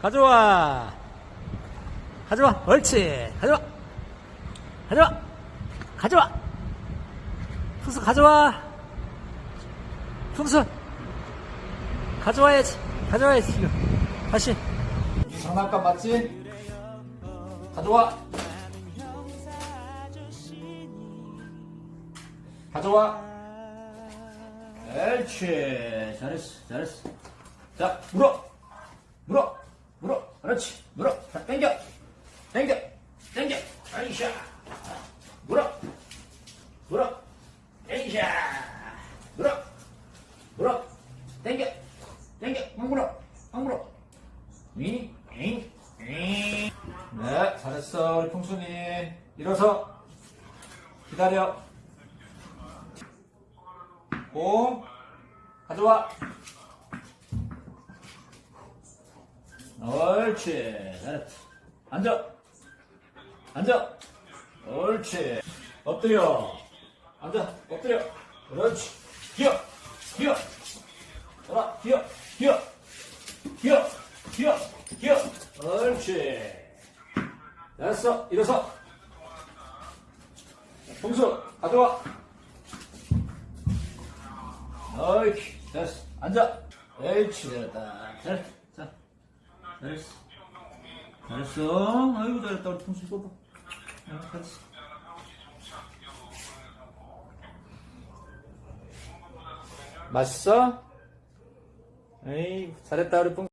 가져와. 가져와. 옳지. 가져와. 가져와. 가져와. 풍수 가져와. 풍수. 가져와야지. 가져와야지, 지금. 다시. 장난감 맞지? 가져와. 가져와. 옳지. 잘했어. 잘했어. 자, 물어. 그렇지. 물어. 자, 당겨. 당겨. 당겨. 아이샤. 물어. 물어. 아이샤. 물어. 물어. 당겨. 당겨. 막 물어. 막 물어. 윙, 윙, 윙. 네, 잘했어, 우리 풍순이. 일어서. 기다려. 공. 가져와. 옳지. 잘했다. 앉아. 앉아. 옳지. 엎드려. 앉아. 엎드려. 그렇지. 기어. 기어. 돌아. 기어. 기어. 기어, 기어, 기어. 옳지. 됐어. 일어서. 봉수, 가져와. 옳지. 됐어. 앉아. 옳지. 됐다. 잘, 자. 잘했어. 잘했어. 아이고, 잘했다. 우리 봉수 뽀뽀. 어, 잘했어. 맛있어? 에이, 잘했다, 우리 봉수.